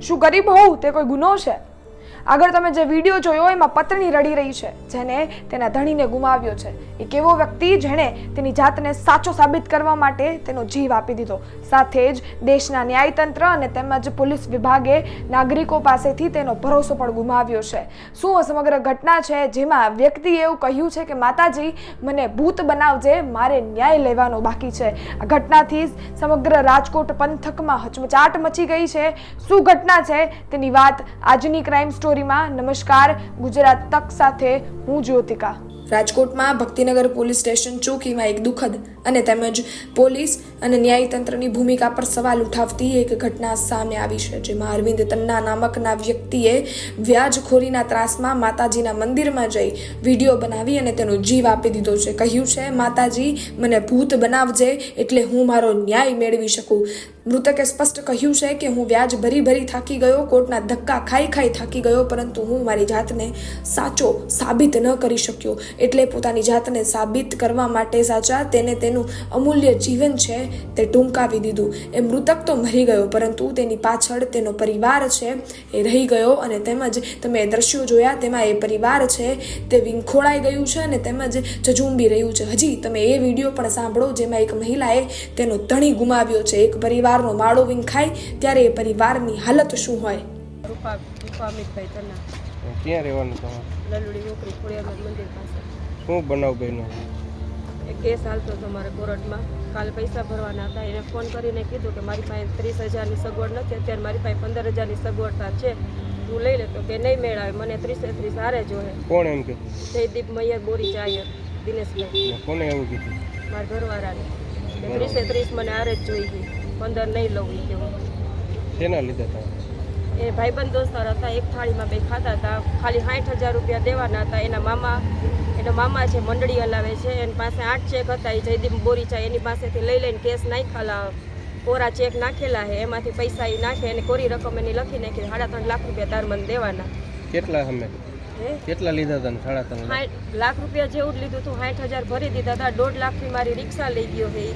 શું ગરીબ હોવું તે કોઈ ગુનો છે? આગળ તમે જે વીડિયો જોયો, એમાં પત્ની રડી રહી છે, જેને તેના ધણીને ગુમાવ્યો છે. એ કેવો વ્યક્તિ જેણે તેની જાતને સાચો સાબિત કરવા માટે તેનો જીવ આપી દીધો. સાથે જ દેશના ન્યાયતંત્ર અને તેમજ પોલીસ વિભાગે નાગરિકો પાસેથી તેનો ભરોસો પણ ગુમાવ્યો છે. શું સમગ્ર ઘટના છે? જેમાં વ્યક્તિએ એવું કહ્યું છે કે, માતાજી, મને ભૂત બનાવજે, મારે ન્યાય લેવાનો બાકી છે. આ ઘટનાથી સમગ્ર રાજકોટ પંથકમાં હચમચાટ મચી ગઈ છે. શું ઘટના છે? તેની વાત આજની ક્રાઇમ સ્ટોરીમાં નમસ્કાર. ગુજરાત તક સાથે હું જ્યોતિકા. રાજકોટમાં ભક્તિનગર પોલીસ સ્ટેશન ચોકીમાં એક દુઃખદ અને તેમજ પોલીસ અને ન્યાયતંત્રની ભૂમિકા પર સવાલ ઉઠાવતી એક ઘટના સામે આવી છે, જેમાં અરવિંદ તન્ના નામકના વ્યક્તિએ વ્યાજખોરીના ત્રાસમાં માતાજીના મંદિરમાં જઈ વીડિયો બનાવી અને તેનો જીવ આપી દીધો છે. કહ્યું છે, માતાજી, મને ભૂત બનાવજે એટલે હું મારો ન્યાય મેળવી શકું. મૃતકે સ્પષ્ટ કહ્યું છે કે, હું વ્યાજ ભરી ભરી થાકી ગયો, કોર્ટના ધક્કા ખાઈ ખાઈ થાકી ગયો, પરંતુ હું મારી જાતને સાચો સાબિત ન કરી શક્યો. એટલે પોતાની જાતને સાબિત કરવા માટે સાચા તેને તેનું અમૂલ્ય જીવન છે તે ટૂંકાવી દીધું. એ મૃતક તો મરી ગયો પરંતુ તેની પાછળ તેનો પરિવાર છે એ રહી ગયો અને તેમજ તમે એ દ્રશ્યો જોયા તેમાં એ પરિવાર છે તે વિંખોળાઈ ગયું છે અને તેમજ ઝઝુંબી રહ્યું છે. હજી તમે એ વીડિયો પણ સાંભળો જેમાં એક મહિલાએ તેનો ધણી ગુમાવ્યો છે. એક પરિવારનો માળો વિંખાય ત્યારે એ પરિવારની હાલત શું હોય? રૂપા રૂપા અમિતભાઈ તના ક્યાં રહેવાનું તમારે? લલુડી નોકરી ખોડિયાર મંદિર પાસે. શું બનાવ બન્યો? એ કેસ હાલતો હતો મારે કોર્ટમાં. કાલે પૈસા ભરવાના હતા. એને ફોન કરીને કીધું કે મારી પાસે ત્રીસ હજારની સગવડ નથી. અત્યારે મારી પાસે પંદર હજારની સગવડતા છે. તું લઈ લેતો કે નહીં મેળાવે. મને ત્રીસે ત્રીસ હારે જોહે કોણ એમ કે? જયદીપ મૈયર બોરી ચાયર દિનેશભાઈ. કોને એવું કીધું? મારા ઘરવાળાને. ત્રીસે ત્રીસ મને હારે જ જોઈ ગઈ. પંદર નહીં લઉં કેવું. શેના લીધા હતા એ ભાઈબંધ દોસ્તાર હતા એક થાળીમાં બે ખાતા હતા. ખાલી સાઠ હજાર રૂપિયા દેવાના હતા. એના મામા એના મામા છે મંડળી હલાવે છે. એની પાસે આઠ ચેક હતા એ જયદીપ બોરીચા એની પાસેથી લઈ લઈને કેસ નાખેલા. કોરા ચેક નાખેલા છે એમાંથી પૈસા એ નાખે અને કોરી રકમ એની લખી નાખી સાડા ત્રણ લાખ રૂપિયા તાર મને દેવાના. કેટલા અમે? કેટલા લીધા હતા સાડા ત્રણ લાખ? રૂપિયા જેવું જ લીધું હતું સાઠ હજાર ભરી દીધા હતા દોઢ લાખની મારી રિક્ષા લઈ ગયો છે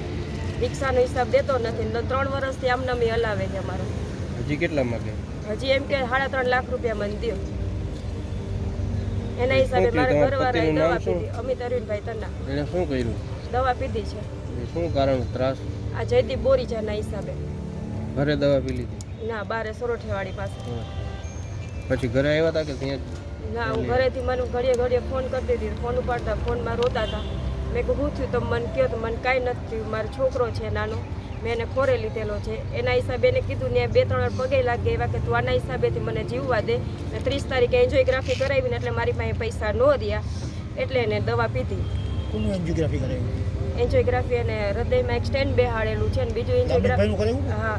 રિક્ષાનો હિસાબ દેતો નથી ત્રણ વર્ષથી આમનામી હલાવે છે અમારો. હજી કેટલા માગે હજી એમ કે સાડા ત્રણ લાખ રૂપિયા મને દો એના હિસાબે મારે? ઘરવાળાએ દવા પીધી. અમિત અરવિંદભાઈ તન્ના. એને શું કર્યું? દવા પીધી છે. શું કારણ? ત્રાસ? આ જયદીપ બોરીજાના હિસાબે. ઘરે દવા પી લીધી? ના બારે સોરઠેવાડી પાસે. પછી ઘરે આવ્યા હતા કે ત્યાં ના હું ઘરેથી મને ઘડીએ ઘડીએ ફોન કરતી હતી ફોન ઉપાડતા ફોનમાં રોતા હતા મેં કહું શું થયું તો મને કહો તો મને કાંઈ નથી થયું. મારો છોકરો છે નાનો. મેં એને ખોરે લીધેલો છે. એના હિસાબે એને કીધું ને બે ત્રણ વાર પગે લાગે એવા કે તું આના હિસાબેથી મને જીવવા દે. ને ત્રીસ તારીખે એન્જોયગ્રાફી કરાવીને એટલે મારી પાસે પૈસા ન રહ્યા એટલે એને દવા પીધી. કોનું એન્જિયોગ્રાફી કરાવી? એન્જિયોગ્રાફી અને હૃદયમાં એક સ્ટેન્ડ બેહાડેલું છે અને બીજું એન્જિયોગ્રાફી હા.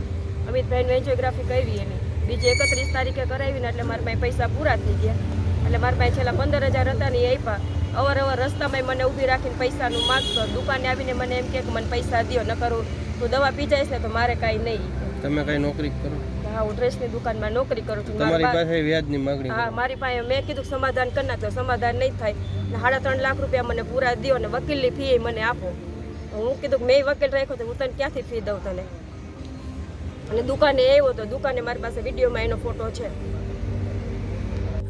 અમિતભાઈનું એન્જિયોગ્રાફી કરી એની. બીજી એકત્રીસ તારીખે કરાવીને એટલે મારા પાસે પૈસા પૂરા થઈ ગયા. એટલે મારા પાસે છેલ્લા પંદર હજાર હતા ને એ આપ્યા અવર અવર રસ્તામાં મને ઊભી રાખીને પૈસાનું માગતો. દુકાને આવીને મને એમ કે મને પૈસા દ્યો ન કરું તું દવા પી જઈશ ને તો મારે કાંઈ નહીં. તમે કઈ નોકરી કરો. હા હું ડ્રેસની દુકાનમાં નોકરી કરું છું. મારા તમારી પાસે વ્યાજની માંગણી હા મારી પાસે મેં કીધું કે સમાધાન કરી નાખતો સમાધાન નહીં થાય. ને સાડા ત્રણ લાખ રૂપિયા મને પૂરા દ્યો ને વકીલની ફી મને આપો. હું કીધું કે મેં વકીલ રાખ્યો તો હું તને ક્યાંથી ફી દઉં તને? અને દુકાને આવ્યો તો દુકાને મારી પાસે વિડીયોમાં એનો ફોટો છે.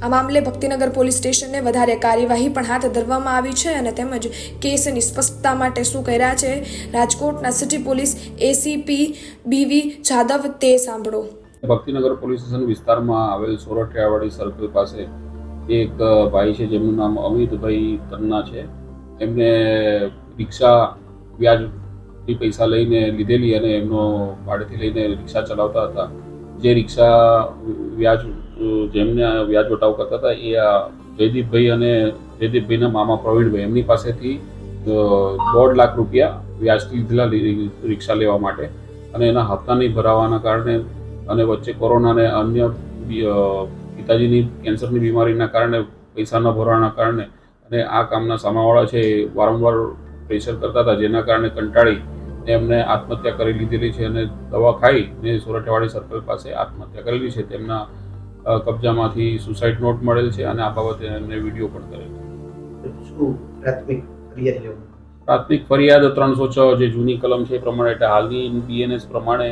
આ મામલે ભક્તિનગર પોલીસ સ્ટેશનને વધારે કાર્યવાહી પણ હાથ ધરવામાં આવી છે અને તેમજ કેસની સ્પષ્ટતા માટે શું કર્યા છે રાજકોટના city police ACP B V Jadav તે સાંભળો. ભક્તિનગર પોલીસ સ્ટેશન વિસ્તારમાં આવેલ સોરઠિયાવાડી સર્કલ પાસે એક ભાઈ છે જેમનું નામ અમિતભાઈ તન્ના છે. એમને રિક્ષા વ્યાજથી પૈસા લઈને લીધેલી અને એમનો ભાડેથી લઈને રિક્ષા ચલાવતા હતા. જે રિક્ષા વ્યાજ, જેમને વ્યાજ વટાવ કરતા હતા, એ આ જયદીપભાઈ અને જયદીપભાઈના મામા પ્રવીણભાઈ, એમની પાસેથી દોઢ લાખ રૂપિયા વ્યાજથી લીધેલા રિક્ષા લેવા માટે. અને એના હપ્તા નહીં ભરાવાના કારણે અને વચ્ચે કોરોના અને અન્ય પિતાજીની કેન્સરની બીમારીના કારણે, પૈસા ન ભરવાના કારણે અને આ કામના સામાવાળા છે એ વારંવાર પ્રેશર કરતા હતા, જેના કારણે કંટાળી ને એમને આત્મહત્યા કરી લીધેલી છે અને દવા ખાઈ ને સોરઠિયાવાડી સર્કલ પાસે આત્મહત્યા કરેલી છે. તેમના કબજામાંથી સુસાઇડ નોટ મળેલ છે અને આ બાબતે એમને વીડિયો પણ કરેલ પ્રાથમિક ફરિયાદ લેવું? પ્રાથમિક ફરિયાદ ત્રણસો છ જે જૂની કલમ છે એ પ્રમાણે એટલે હાલની બીએનએસ પ્રમાણે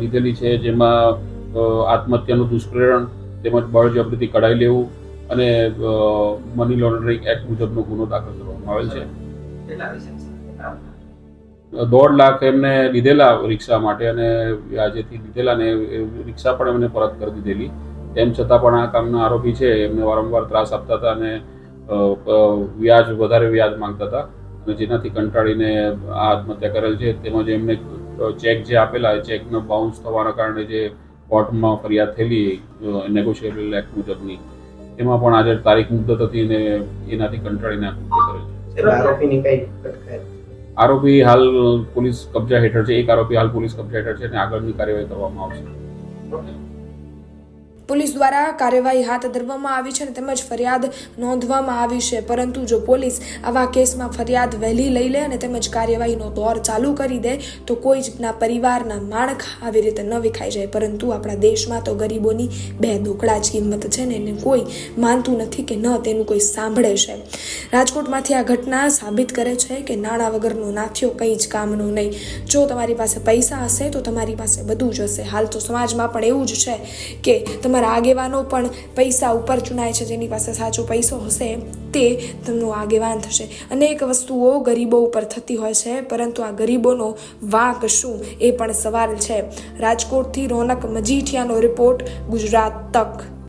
લીધેલી છે જેમાં આત્મહત્યાનું દુષ્પ્રેરણ તેમજ બળજબરીથી કઢાઈ લેવું અને મની લોન્ડરિંગ એક્ટ મુજબનો ગુનો દાખલ કરવામાં આવેલ છે? દોઢ લાખ એમને લીધેલા રિક્ષા માટે અને વ્યાજેથી લીધેલા ને રિક્ષા પણ એમને પરત કરી દીધેલી. તેમ છતાં પણ આ કામના આરોપી છે, એમને વારંવાર ત્રાસ આપતા હતા અને વ્યાજ, વધારે વ્યાજ માંગતા હતા અને જેનાથી કંટાળીને આ આત્મહત્યા કરેલ છે. તેમજ એમને ચેક જે આપેલા ચેકનો બાઉન્સ થવાના કારણે જે કોર્ટમાં ફરિયાદ થયેલી નેગોશિયેબલ એક્ટ મુજબની. એમાં પણ આજે તારીખ મુદત હતી અને એનાથી કંટાળીને આત્મહત્યા કરેલ છે. આરોપીની કઈ અટકાયત? આરોપી હાલ પોલીસ કબજા હેઠળ છે. એક આરોપી હાલ પોલીસ કબજા હેઠળ છે અને આગળની કાર્યવાહી કરવામાં આવશે. પોલીસ દ્વારા કાર્યવાહી હાથ ધરવામાં આવી છે અને તેમજ ફરિયાદ નોંધવામાં આવી છે. પરંતુ જો પોલીસ આવા કેસમાં ફરિયાદ વહેલી લઈ લે અને તેમજ કાર્યવાહીનો દોર ચાલુ કરી દે, તો કોઈ જના પરિવારના માણખ આવી રીતે ન વિખાઈ જાય. પરંતુ આપણા દેશમાં તો ગરીબોની બે દોકડા જ કિંમત છે ને એને કોઈ માનતું નથી કે ન તેનું કોઈ સાંભળે છે. રાજકોટમાંથી આ ઘટના સાબિત કરે છે કે નાણાં વગરનો નાથ્યો કંઈ જ કામનો નહીં. જો તમારી પાસે પૈસા હશે, તો તમારી પાસે બધું જ હશે. હાલ તો સમાજમાં પણ એવું જ છે કે તમારા આગેવાનો પણ પૈસા ઉપર ચૂનાય છે, જેની પાસે સાચો પૈસો હશે તે તેમનું આગેવાન થશે. અનેક વસ્તુઓ ગરીબો ઉપર થતી હોય છે, પરંતુ આ ગરીબોનો વાંક શું એ પણ સવાલ છે. રાજકોટથી રોનક મજીઠિયાનો રિપોર્ટ, ગુજરાત તક.